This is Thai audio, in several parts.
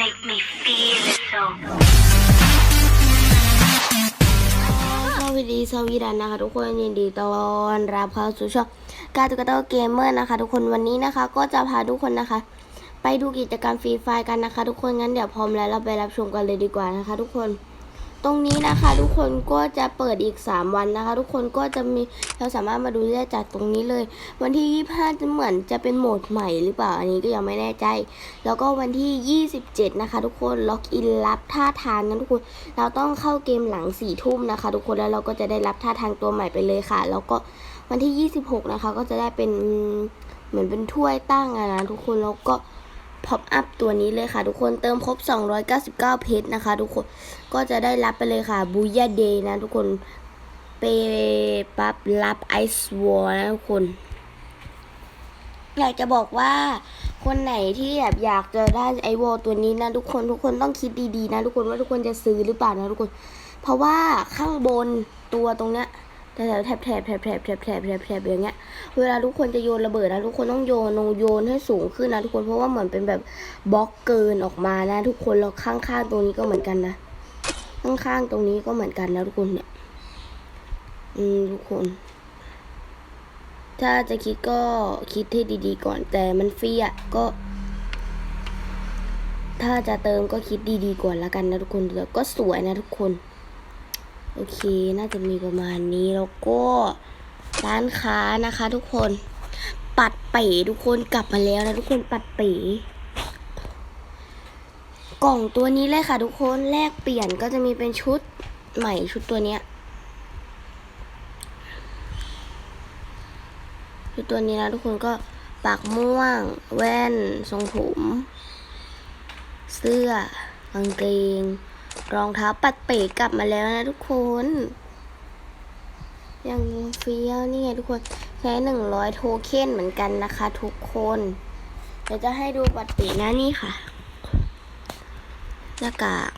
make me feel so. สวัสดีสวีดันนะคะทุกคนยินดีต้อนรับเข้าสู่ช่องการตุกตาเกมเมอร์นะคะทุกคนวันนี้นะคะ ก็จะพาทุกคนนะคะ ไปดูกิจกรรมฟรีไฟกันนะคะ ทุกคนงั้นเดี๋ยวพร้อมแล้วเราไปรับชมกันเลยดีกว่านะคะ ทุกคน ตรงนี้นะคะ ทุกคนก็จะเปิดอีก 3 วันนะคะ ทุกคนก็จะมีเราสามารถมาดูได้จากตรงนี้เลย วันที่ 25 จะเหมือนจะเป็นโหมดใหม่หรือเปล่าอันนี้ก็ยังไม่แน่ใจ แล้วก็วันที่ 27 นะคะ ทุกคนล็อกอินรับท่าทางนะทุกคน เราต้องเข้าเกมหลังสี่ทุ่มนะคะ ทุกคนแล้วเราก็จะได้รับท่าทางตัวใหม่ไปเลยค่ะ แล้วก็วันที่ 26 นะคะ ก็จะได้เป็นเหมือนเป็นถ้วยตั้งอะนะทุกคนแล้วก็ พ็อปอัพตัวนี้เลยค่ะ ทุกคนเติมครบ 299 เพชรนะคะ ทุกคนก็จะได้รับไปเลยค่ะบูยาเดย์นะทุกคนเปปั๊บรับไอซ์วอลนะทุกคน อยากจะบอกว่าคนไหนที่แบบอยากจะได้ไอวอลตัวนี้นะทุกคนทุกคนต้องคิดดีๆนะทุกคนว่าทุกคนจะซื้อหรือเปล่านะทุกคน เพราะว่าข้างบนตัวตรงเนี้ย แต่แถบแถบแถบแถบแถบแถบแถบแถบอย่างเงี้ย เวลาทุกคนจะโยนระเบิดนะทุกคนต้องโยนโยนให้สูงขึ้นนะทุกคนเพราะว่าเหมือนเป็นแบบบล็อกเกินออกมานะ ทุกคนแล้วข้างๆตรงนี้ก็เหมือนกันนะข้างๆตรงนี้ก็เหมือนกันนะทุกคนเนี่ย อืมทุกคน ถ้าจะคิดก็คิดให้ดีๆก่อน แต่มันฟรีอะก็ ถ้าจะเติมก็คิดดีๆก่อนละกันนะทุกคนแล้วก็สวยนะทุกคน โอเค น่าจะมีประมาณนี้แล้วก็ร้านค้านะคะทุกคน ปัดเป๋ทุกคนกลับมาแล้วนะทุกคนปัดเป๋กล่องตัวนี้เลยค่ะ ทุกคนแลกเปลี่ยนก็จะมีเป็นชุดใหม่ชุดตัวเนี้ยคือตัวนี้นะทุกคนก็ปากม่วง แว่น ทรงผม เสื้อกางเกง รองเท้าปัดเป๋กลับมาแล้วนะทุกคนยังเฟี้ยวนี่ไงทุกคนใช้หนึ่งร้อยโทเค็นเหมือนกันนะคะ ทุกคนเดี๋ยวจะให้ดูปัดเป๋นะนี่ค่ะหน้ากาก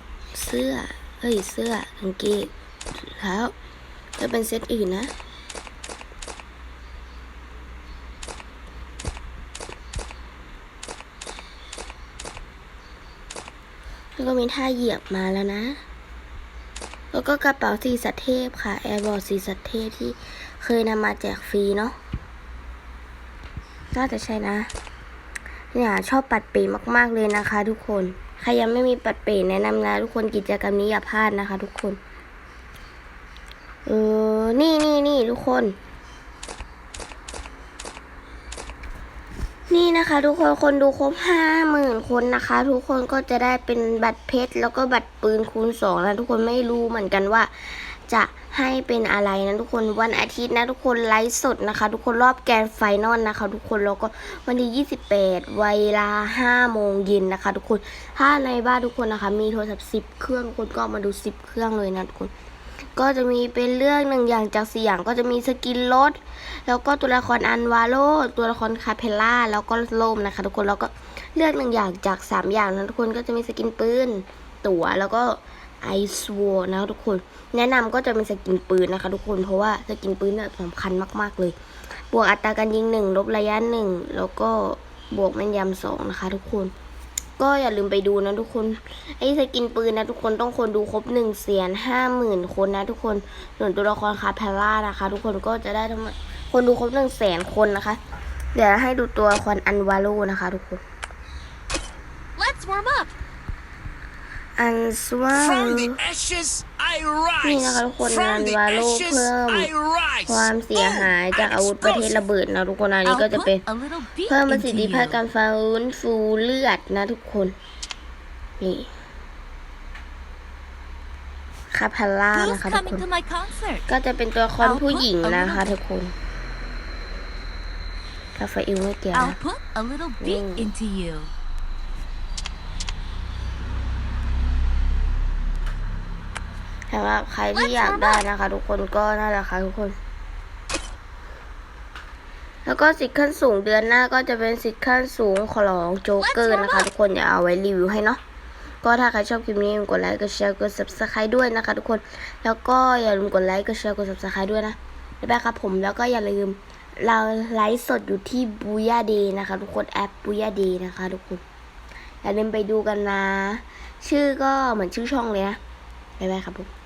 เสื้อเฮ้ยเสื้อกางเกงแล้วจะเป็นเซตอื่นนะ แล้ว ก็มีท่าเหยียบมาแล้วนะ แล้วก็กระเป๋าสีสัตเทพค่ะแอร์บอร์ดสีสัตเทพที่เคยนำมาแจกฟรีเนาะน่าจะใช่นะเนี่ยชอบปัดเป๋มาก ๆ เลยนะคะ ทุกคน ใครยังไม่มีปัดเป๋แนะนำนะ ทุกคนกิจกรรมนี้อย่าพลาดนะคะ ทุกคน เออ นี่นี่นี่ทุกคน นี่นะคะทุกคนคนดูครบห้าหมื่นคนนะคะ ทุกคนก็จะได้เป็นบัตรเพชรแล้วก็บัตรปืนคูณสองนะทุกคนไม่รู้เหมือนกันว่า จะให้เป็นอะไรนะทุกคนวันอาทิตย์นะทุกคนไลฟ์สดนะคะ ทุกคนรอบแกรนไฟนอลนะคะ ทุกคนแล้วก็วันที่28เวลา5โมงเย็นนะคะ ทุกคนถ้าในบ้านทุกคนนะคะ มีโทรศัพท์10 เครื่องทุกคนก็มาดู 10 เครื่องเลยนะทุกคน ก็จะมีเป็นเรื่องหนึ่งอย่างจากสี่อย่างก็จะมีสกินรถแล้วก็ตัวละครอันวาโลตัวละครคาเพลล่าแล้วก็โลมนะคะ ทุกคนแล้วก็เลือกหนึ่งอย่างจากสามอย่างนะทุกคนก็จะมีสกินปืนตั๋วแล้วก็ไอซ์วอนะทุกคน แนะนำก็จะเป็นสกินปืนนะคะ ทุกคนเพราะว่าสกินปืนเนี่ยสำคัญมาก ๆเลย บวกอัตราการยิงหนึ่งลบระยะหนึ่งแล้วก็บวกแม่นยำสองนะคะ ทุกคน ก็อย่าลืมไปดูนะทุกคน ไอ้สกินปืนนะทุกคนต้องคนดูครบหนึ่งแสนห้าหมื่นคนนะทุกคนส่วนตัวละครคาเพลล่านะคะ ทุกคนก็จะได้ทั้งหมดคนดูครบหนึ่งแสนคนนะคะ เดี๋ยวให้ดูตัวละครอันวาโลนะคะทุกคน Let's warm up. อันสวา From the ashes I นี่ rise. นะคะทุกคนงาน From the วาโล ashes เพิ่ม I rise. ความเสียหายจากอาวุธประเภทระเบิดนะทุกคนอันนี้ I'll ก็จะ put เป็น a little beat เพิ่มประ into สิทธิภาพ you. การฟื้นฟูเลือดนะทุกคน นี่คาเพลล่า Who's นะคะทุกคน coming to my concert? ก็จะเป็นตัวละคร I'll ผู้ put หญิง a นะคะ little- ทุกคนคาเฟอิลไม่เกี่ยว I'll นะ put a little beat Mm. into you. สำหรับใครที่อยากได้นะคะ ทุกคนก็นั่นแหละค่ะทุกคน แล้วก็สิทธิ์ขั้นสูงเดือนหน้าก็จะเป็นสิทธิ์ขั้นสูงของโจ๊กเกอร์นะคะ ทุกคนอย่าเอาไว้รีวิวให้เนาะก็ถ้าใครชอบคลิปนี้อย่าลืมกดไลค์กดแชร์กด subscribe ด้วยนะคะ ทุกคน แล้วก็อย่าลืมกดไลค์กดแชร์กด subscribe ด้วยนะบ๊ายบายครับผมแล้วก็อย่าลืมเราไลฟ์สดอยู่ที่บูย่าเดนะคะ ทุกคนแอปบูย่าเดนะคะทุกคนอย่าลืมไปดูกันนะ ชื่อก็เหมือนชื่อช่องเลยนะบ๊ายบายครับผม